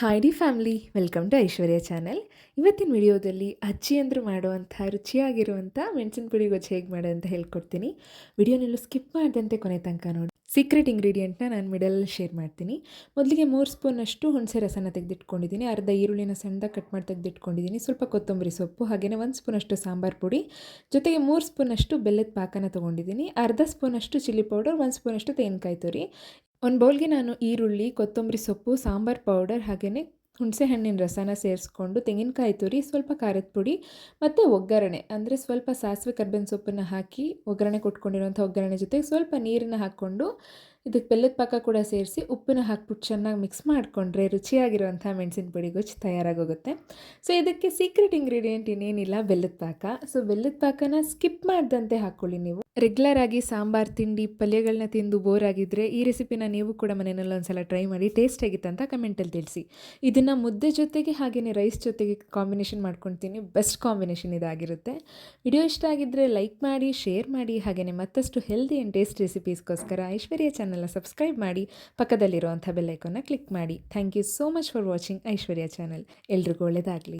Hi the family welcome to Aishwarya channel ಇವತ್ತಿನ ವಿಡಿಯೋದಲ್ಲಿ ಅಜ್ಜಿಯಂದ್ರು ಮಾಡುವಂಥ ರುಚಿಯಾಗಿರುವಂಥ ಮೆಣಸಿನ ಪುಡಿ ಗೊಜ್ಜು ಹೇಗೆ ಮಾಡೋ ಅಂತ ಹೇಳ್ಕೊಡ್ತೀನಿ. ವಿಡಿಯೋನೆಲ್ಲೂ ಸ್ಕಿಪ್ ಮಾಡಿದಂತೆ ಕೊನೆ ತನಕ ನೋಡಿ. ಸೀಕ್ರೆಟ್ ಇಂಗ್ರೀಡಿಯೆಂಟ್ನ ನಾನು ಮಿಡಲಲ್ಲಿ ಶೇರ್ ಮಾಡ್ತೀನಿ. ಮೊದಲಿಗೆ ಮೂರು ಸ್ಪೂನಷ್ಟು ಹುಣಸೆ ರಸನ ತೆಗೆದಿಟ್ಕೊಂಡಿದ್ದೀನಿ. ಅರ್ಧ ಈರುಳ್ಳಿನ ಸಣ್ಣದಾಗಿ ಕಟ್ ಮಾಡಿ ತೆಗೆದಿಟ್ಕೊಂಡಿದ್ದೀನಿ. ಸ್ವಲ್ಪ ಕೊತ್ತಂಬರಿ ಸೊಪ್ಪು ಹಾಗೆಯೇ ಒಂದು ಸ್ಪೂನಷ್ಟು ಸಾಂಬಾರು ಪುಡಿ. ಜೊತೆಗೆ ಮೂರು ಸ್ಪೂನಷ್ಟು ಬೆಲ್ಲದ ಪಾಕನ ತೊಗೊಂಡಿದ್ದೀನಿ. ಅರ್ಧ ಸ್ಪೂನಷ್ಟು ಚಿಲ್ಲಿ ಪೌಡರ್ ಒಂದು ಸ್ಪೂನಷ್ಟು ತೆಂಗಿನಕಾಯಿ ತುರಿ. ಒಂದು ಬೌಲ್ಗೆ ನಾನು ಈರುಳ್ಳಿ, ಕೊತ್ತಂಬರಿ ಸೊಪ್ಪು, ಸಾಂಬಾರು ಪೌಡರ್ ಹಾಗೆಯೇ ಹುಣಸೆಹಣ್ಣಿನ ರಸನ ಸೇರಿಸ್ಕೊಂಡು ತೆಂಗಿನಕಾಯಿ ತುರಿ, ಸ್ವಲ್ಪ ಖಾರದ ಪುಡಿ ಮತ್ತು ಒಗ್ಗರಣೆ. ಅಂದರೆ ಸ್ವಲ್ಪ ಸಾಸಿವೆ ಕರ್ಬೇವಿನ ಸೊಪ್ಪನ್ನು ಹಾಕಿ ಒಗ್ಗರಣೆ ಕೊಟ್ಕೊಂಡಿರುವಂಥ ಒಗ್ಗರಣೆ ಜೊತೆಗೆ ಸ್ವಲ್ಪ ನೀರನ್ನು ಹಾಕ್ಕೊಂಡು ಇದಕ್ಕೆ ಬೆಲ್ಲದ ಪಾಕ ಕೂಡ ಸೇರಿಸಿ ಉಪ್ಪನ್ನ ಹಾಕ್ಬಿಟ್ಟು ಚೆನ್ನಾಗಿ ಮಿಕ್ಸ್ ಮಾಡಿಕೊಂಡ್ರೆ ರುಚಿಯಾಗಿರುವಂಥ ಮೆಣಸಿನ ಪುಡಿ ಗೊಜ್ಜು ತಯಾರಾಗೋಗುತ್ತೆ. ಸೊ ಇದಕ್ಕೆ ಸೀಕ್ರೆಟ್ ಇಂಗ್ರೀಡಿಯೆಂಟ್ ಇನ್ನೇನಿಲ್ಲ, ಬೆಲ್ಲದ ಪಾಕ. ಸೊ ಬೆಲ್ಲದ ಪಾಕನ ಸ್ಕಿಪ್ ಮಾಡಿದಂತೆ ಹಾಕ್ಕೊಳ್ಳಿ ನೀವು. ರೆಗ್ಯುಲರ್ ಆಗಿ ಸಾಂಬಾರು ತಿಂಡಿ ಪಲ್ಯಗಳನ್ನ ತಿಂದು ಬೋರ್ ಆಗಿದ್ದರೆ ಈ ರೆಸಿಪಿನ ನೀವು ಕೂಡ ಮನೆಯಲ್ಲಿ ಒಂದ್ಸಲ ಟ್ರೈ ಮಾಡಿ ಟೇಸ್ಟ್ ಆಗಿತ್ತು ಅಂತ ಕಮೆಂಟಲ್ಲಿ ತಿಳಿಸಿ. ಇದನ್ನು ಮುದ್ದೆ ಜೊತೆಗೆ ಹಾಗೆಯೇ ರೈಸ್ ಜೊತೆಗೆ ಕಾಂಬಿನೇಷನ್ ಮಾಡ್ಕೊಳ್ತೀನಿ ಬೆಸ್ಟ್ ಕಾಂಬಿನೇಷನ್ ಇದಾಗಿರುತ್ತೆ. ವಿಡಿಯೋ ಇಷ್ಟ ಆಗಿದ್ದರೆ ಲೈಕ್ ಮಾಡಿ ಶೇರ್ ಮಾಡಿ ಹಾಗೆಯೇ ಮತ್ತಷ್ಟು ಹೆಲ್ದಿ ಆ್ಯಂಡ್ ಟೇಸ್ಟ್ ರೆಸಿಪೀಸ್ಗೋಸ್ಕರ ಐಶ್ವರ್ಯ ಚಾನಲ್ನ ಸಬ್ಸ್ಕ್ರೈಬ್ ಮಾಡಿ, ಪಕ್ಕದಲ್ಲಿರುವಂಥ ಬೆಲ್ಲೈಕನ್ನ ಕ್ಲಿಕ್ ಮಾಡಿ. Thank you so much for watching Aishwarya channel ಎಲ್ರಿಗೂ ಒಳ್ಳೆಯದಾಗಲಿ